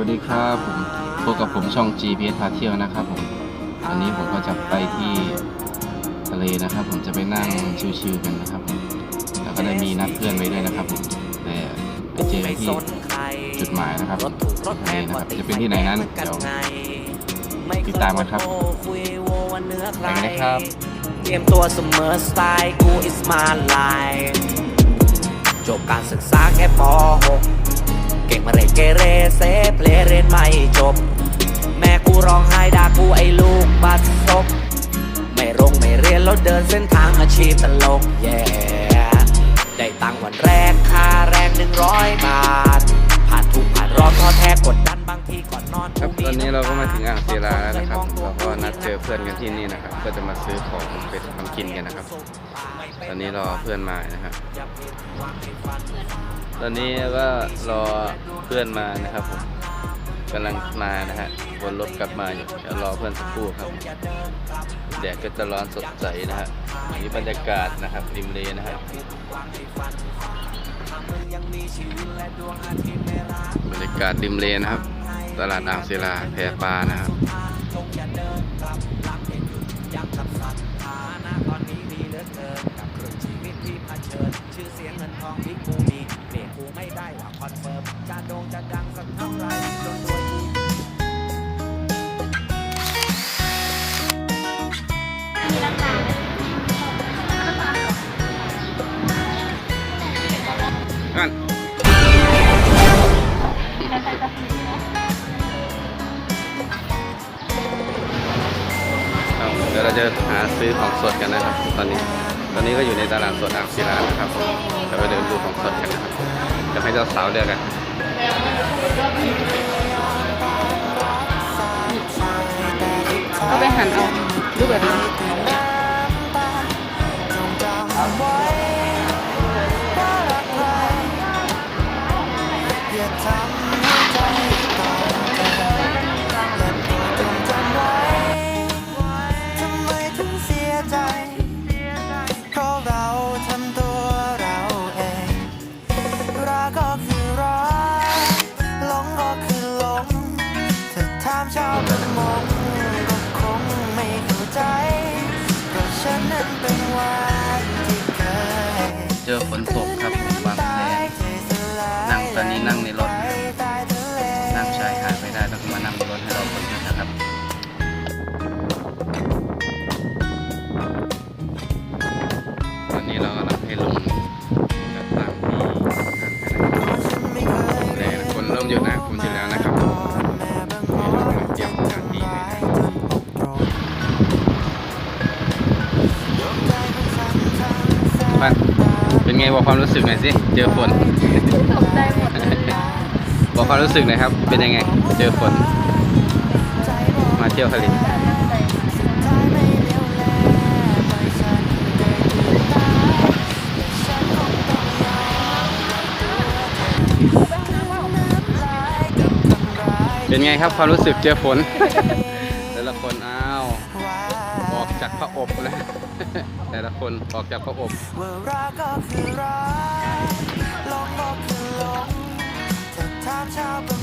วัสดีครับผมพบกับผมช่อง GPS พาเที่ยวนะครับผมวันนี้ผมก็จะไปที่ทะเลนะครับ ผมจะไปนั่งชิลๆกันนะครับผมแล้วก็ได้มีนัดเพื่อนไว้ด้วยนะครับผมแต่ไปเจอกันที่จุดหมายนะครับทะเลนะครับจะเป็นที่ไหนนั้นเดี๋ยวติดตามกันครับไปกันเลยครับเตรียมตัวเสมอสไตล์กู is my life จบการศึกษาแค่ป .6 จบ แม่กูร้องไห้ด่ากูไอ้ลูกบัดซบไม่รงไม่เรียนแล้วเดินเส้นทางอาชีพตลกแย่ได้ตังค์วันแรกค่าแรงหนึ่งร้อยบาท ผ่านทุกข์ผ่านร้อนท้อแท้กดดันบางทีก่อนนอนครับตอนนี้เราก็มาถึงอ่างศิลาแล้วนะครับเราก็นัดเจอเพื่อนกันที่นี่นะครับ ก็จะมาซื้อของเป็ดทำกินกันนะครับ ตอนนี้รอเพื่อนมานะครับ ตอนนี้ก็รอเพื่อนมานะครับผม กำลังมานะฮะวนรถกลับมาอยู่เดี๋ยวรอเพื่อนสักครู่ครับ แดดก็จะร้อนสดใสนะฮะอันนี้บรรยากาศนะครับริมเลนะฮะบรรยากาศริมเลนะครับ ตลาดอ่างศิลาแพปลานะครับตอนนี้ดีเหลือเกินกับเรื่องชีวิตที่เผชิญชื่อเสียงเงินทองที่กูมี กูไม่ได้ว่าคอนเฟิร์มจะโด่งจะดังสักเท่าไหรจนรวยกูนั่นครับเดี๋ยวเราจะหาซื้อของสดกันนะครับ ตอนนี้ ตอนนี้ก็อยู่ในตลาดสดอ่างศิลานะครับเราไปเดินดู เจ้าสาวเลือกกันก็ไปหันเอาดูแบบนี้ เจอฝนตกครับผมบางแดดนั่งตอนนี้นั่ง บอกความรู้สึกหน่อยสิ เจอฝน ตกใจหมดเลยบอกความรู้สึกหน่อยครับ เป็นยังไง เจอฝน มาเที่ยวทะเลเป็นไงครับความรู้สึกเจอฝนแต่ละคนอ้าวออกจากพระอบแล้วแต่ละคนออกจากพระอบว่ารักก็คือรักลงก็คือหลงถ้าถามชาวประ